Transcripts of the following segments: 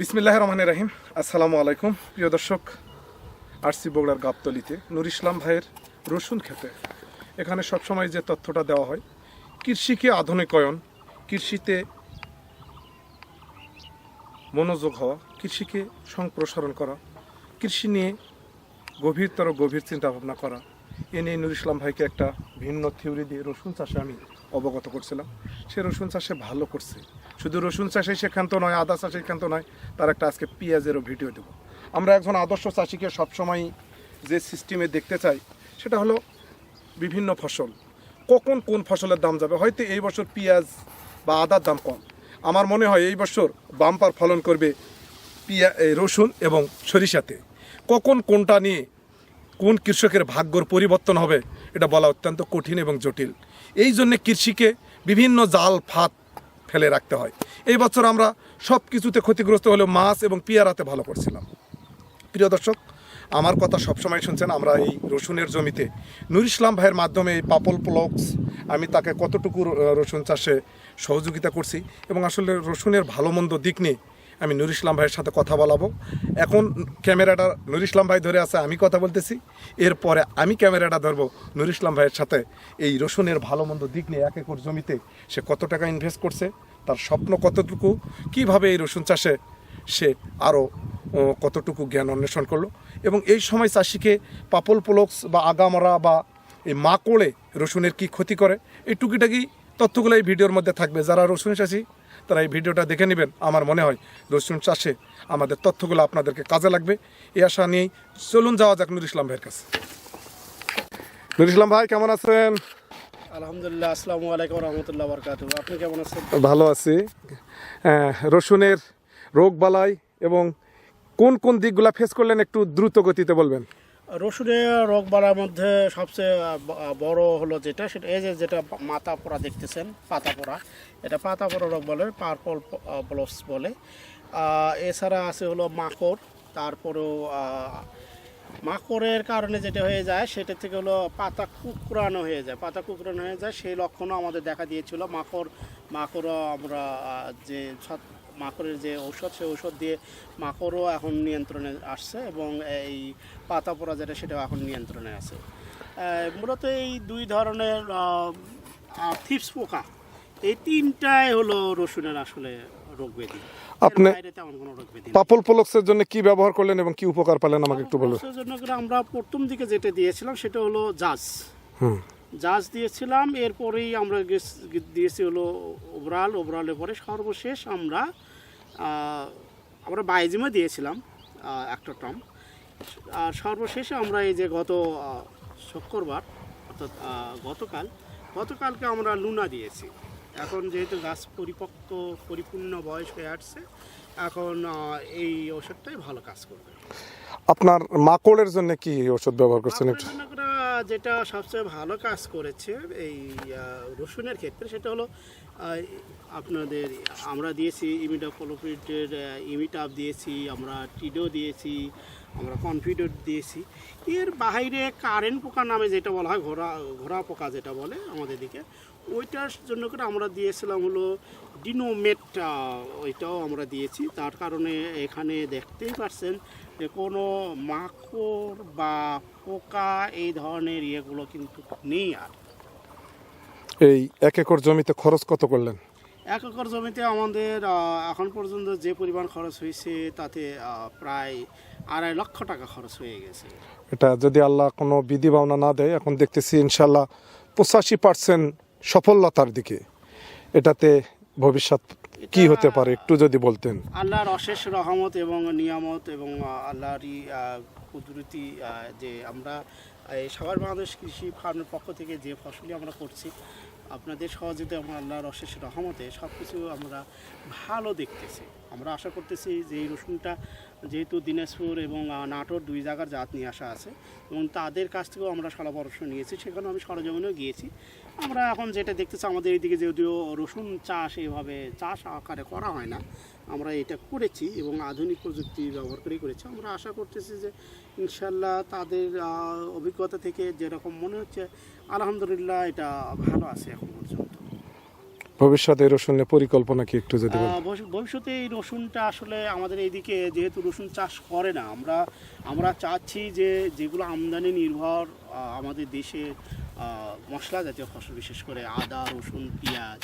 বিসমিল্লাহ রহমান রাহিম। আসসালামু আলাইকুম। প্রিয় দর্শক আরসি বগুড়ার গাবতলিতে নুর ইসলাম ভাইয়ের রসুন খেতে। এখানে সবসময় যে তথ্যটা দেওয়া হয়, কৃষিকে আধুনিকায়ন, কৃষিতে মনোযোগ হওয়া, কৃষিকে সম্প্রসারণ করা, কৃষি নিয়ে গভীরতর গভীর চিন্তা ভাবনা করা এ নিয়ে নুর ইসলাম ভাইকে একটা ভিন্ন থিওরি দিয়ে রসুন চাষে আমি অবগত করছিলাম। সে রসুন চাষে ভালো করছে। শুধু রসুন চাষে সেখান তো নয়, আদা চাষে সেখান তো নয়, তার একটা আজকে পেঁয়াজেরও ভিডিও দেবো। আমরা একজন আদর্শ চাষিকে সবসময় যে সিস্টেমে দেখতে চাই, সেটা হলো বিভিন্ন ফসল। কখন কোন ফসলের দাম যাবে? হয়তো এই বছর পেঁয়াজ বা আদার দাম কম। আমার মনে হয় এই বছর বাম্পার ফলন করবে পিয়া রসুন এবং সরিষাতে। কখন কোনটা নিয়ে কোন কৃষকের ভাগ্যর পরিবর্তন হবে এটা বলা অত্যন্ত কঠিন এবং জটিল। এই জন্যে কৃষিকে বিভিন্ন জাল, ফাঁদ ফেলে রাখতে হয়। এই বছর আমরা সব কিছুতে ক্ষতিগ্রস্ত হলেও মাছ এবং পেয়ারাতে ভালো করছিলাম। প্রিয় দর্শক, আমার কথা সবসময় শুনছেন আমরা এই রসুনের জমিতে। নুর ইসলাম ভাইয়ের মাধ্যমে এই পাপল প্লক্স আমি তাকে কতটুকু রসুন চাষে সহযোগিতা করছি এবং আসলে রসুনের ভালো মন্দ দিক নিয়ে আমি নুর ইসলাম ভাইয়ের সাথে কথা বলাবো। এখন ক্যামেরাটা নুর ইসলাম ভাই ধরে আছে, আমি কথা বলতেছি। এরপরে আমি ক্যামেরাটা ধরবো নুর ইসলাম ভাইয়ের সাথে। এই রসুনের ভালো মন্দ দিক নিয়ে এক একর জমিতে সে কত টাকা ইনভেস্ট করছে, তার স্বপ্ন কতটুকু, কীভাবে এই রসুন চাষে সে আরও কতটুকু জ্ঞান অন্বেষণ করল। এবং এই সময় চাষিকে পাপল পোলক্স বা আগামরা বা এই মাকড়ে রসুনের কি ক্ষতি করে, এই টুকিটাকি তথ্যগুলো এই ভিডিওর মধ্যে থাকবে। যারা রসুন চাষি তারা এই ভিডিওটা দেখে নেবেন। আমার মনে হয় রসুন চাষে আমাদের তথ্যগুলো আপনাদেরকে কাজে লাগবে। এই আশা নিয়েই চলুন যাওয়া যাক নুর ইসলাম ভাইয়ের কাছে। নুর ইসলাম ভাই কেমন আছেন? আলহামদুলিল্লাহ আসসালামু আলাইকুম রহমতুল্লাহ বরকাত আপনি কেমন আছেন? ভালো আছি। রসুনের রোগ বালাই এবং কোন কোন দিকগুলো ফেস করলেন একটু দ্রুত গতিতে বলবেন? রসুনের রোগ বাড়ার মধ্যে সবচেয়ে বড় হলো যেটা, সেটা এই যে যেটা মাথা পোড়া দেখতেছেন, পাতা পোড়া, এটা পাতা পোড়া রোগ বলে পার্পল ব্লস বলে। এছাড়া আছে হলো মাকড়, তারপরেও মাকড়ের কারণে যেটা হয়ে যায়, সেটা থেকে হলো পাতা কুকরানো হয়ে যায়। পাতা কুকরানো হয়ে যায়, সেই লক্ষণও আমাদের দেখা দিয়েছিল। মাকড়, মাকড়ও আমরা যে মাকড়ের যে ঔষধ সেই ঔষধ দিয়ে মাকড়ও এখন নিয়ন্ত্রণে আসছে এবং এই পাতা পোড়া যেটা সেটাও এখন নিয়ন্ত্রণে আছে। মূলত এই দুই ধরনের থিপস পোকা এই তিনটাই হলো রসুনের আসলে রোগ ব্যাধি। আপনি-। পাপল পোলক্সের জন্য কি ব্যবহার করলেন এবং কি উপকার পেলেন আমাকে একটু বলুন? আমরা প্রথম দিকে যেটা দিয়েছিলাম সেটা হলো জাজ। হুম। জাজ দিয়েছিলাম এরপরেই আমরা দিয়েছি হলো ওভারঅল ওভারঅলের পরে সর্বশেষ আমরা আমরা বাইজিমে দিয়েছিলাম একটা টম আর সর্বশেষে আমরা এই যে গত শুক্রবার অর্থাৎ গতকাল গতকালকে আমরা লুনা দিয়েছি। এখন যেহেতু গাছ পরিপক্ক পরিপূর্ণ বয়স হয়ে আসছে এখন এই ওষুধটাই ভালো কাজ করবে। আপনার মাকড়ের জন্য কি ওষুধ ব্যবহার করছেন একটু? যেটা সবচেয়ে ভালো কাজ করেছে এই রসুনের ক্ষেত্রে সেটা হলো আপনাদের আমরা দিয়েছি ইমিডাপোলোপিডের ইমিটাপ দিয়েছি, আমরা টিডো দিয়েছি আমরা কনফিডেট দিয়েছি। এর বাইরে কারেন্ট পোকা নামে যেটা বলা হয় ঘোড়া ঘোড়া পোকা যেটা বলে আমাদের দিকে ওইটার জন্য করে আমরা দিয়েছিলাম হলো ডিনোমেট ওইটাও আমরা দিয়েছি। তার কারণে এখানে দেখতেই পাচ্ছেন যে কোনো মাকড় বা পোকা এই ধরনের ইয়েগুলো কিন্তু নেই আর। এই এক একর জমিতে খরচ কত করলেন? এক একর জমিতে আমাদের এখন পর্যন্ত যে পরিমাণ খরচ হয়েছে তাতে প্রায় আড়াই লক্ষ টাকা খরচ হয়ে গেছে। এটা যদি আল্লাহ কোনো বিধি ভাবনা না দেয় এখন দেখতেছি ইনশাল্লাহ পঁচাশি পার্সেন্ট সফলতার দিকে। এটাতে ভবিষ্যৎ কি হতে পারে একটু যদি বলতেন। আল্লাহর অশেষ রহমত এবং নিয়ামত এবং আল্লাহরই কুদরতি যে আমরা এই সাভার বাংলাদেশ কৃষি ফার্মের পক্ষ থেকে যে ফসলই আমরা করছি আপনাদের সহযোগিতা এবং আল্লাহর অশেষ রহমতে সব কিছু আমরা ভালো দেখতেছি। আমরা আশা করতেছি যে এই রসুনটা যেহেতু দিনাজপুর এবং নাটোর দুই জায়গার জাত নিয়ে আসা আছে এবং তাদের কাছ থেকেও আমরা সারা পরামর্শ নিয়েছি, সেখানেও আমি সরজমিনেও গিয়েছি। আমরা এখন যেটা দেখতেছি আমাদের এইদিকে যদিও রসুন চাষ এইভাবে চাষ আকারে করা হয় না, আমরা এটা করেছি এবং আধুনিক প্রযুক্তি ব্যবহার করেই করেছি। আমরা আশা করতেছি যে ইনশাল্লাহ তাদের অভিজ্ঞতা থেকে যেরকম মনে হচ্ছে, আলহামদুলিল্লাহ এটা ভালো আছে এখন পর্যন্ত। ভবিষ্যতে রসুন পরিকল্পনা কি একটু যদি ভবিষ্যতে এই রসুনটা আসলে আমাদের এইদিকে যেহেতু রসুন চাষ করে না, আমরা আমরা চাচ্ছি যে যেগুলো আমদানি নির্ভর আমাদের দেশে মশলা জাতীয় ফসল, বিশেষ করে আদা, রসুন, পেঁয়াজ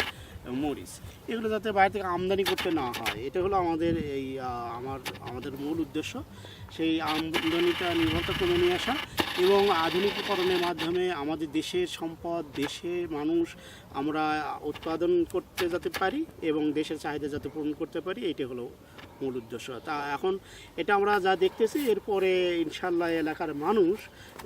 মরিচ। এগুলো যাতে বাইরে থেকে আমদানি করতে না হয়। এটা হলো আমাদের এই আমার, আমাদের মূল উদ্দেশ্য। সেই আমদানিটা নির্ভরতা কমে নিয়ে আসা এবং আধুনিকীকরণের মাধ্যমে আমাদের দেশের সম্পদ, দেশের মানুষ আমরা উৎপাদন করতে যাতে পারি এবং দেশের চাহিদা যাতে পূরণ করতে পারি, এইটা হলো মূল উদ্দেশ্য। তা এখন এটা আমরা যা দেখতেছি, এরপরে ইনশাল্লাহ এলাকার মানুষ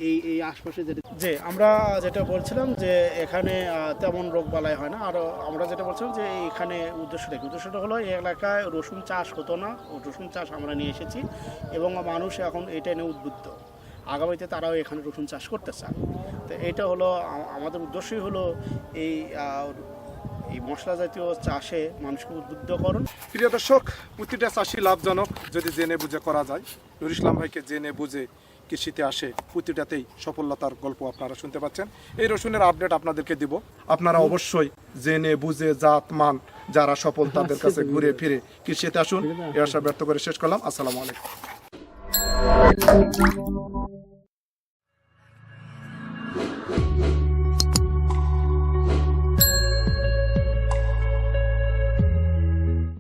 এই এই আশপাশে যে আমরা যেটা বলছিলাম যে এখানে তেমন রোগ বালাই হয় না। আর আমরা যেটা বলছিলাম যে এখানে উদ্দেশ্যটা কি উদ্দেশ্যটা হলো, এই এলাকায় রসুন চাষ হতো না। রসুন চাষ আমরা নিয়ে এসেছি এবং মানুষ এখন এটা নিয়ে উদ্বুদ্ধ। আগামীতে তারাও এখানে রসুন চাষ করতে চায়। তো এটা হলো আমাদের উদ্দেশ্যই হলো এই এই মশলা জাতীয় চাষে মানুষকে উদ্বুদ্ধকরণ প্রিয় দর্শক, প্রতিটা চাষি লাভজনক যদি জেনে বুঝে করা যায়। নুর ইসলাম ভাইকে জেনে বুঝে কৃষিতে আসে প্রতিটাতেই সফলতার গল্প আপনারা শুনতে পাচ্ছেন। এই রসুনের আপডেট আপনাদেরকে দিব। আপনারা অবশ্যই জেনে বুঝে জাত মান যারা সফল তাদের কাছে ঘুরে ফিরে কৃষিতে আসুন। এ আশা ব্যর্থ করে শেষ করলাম। আসসালামু আলাইকুম।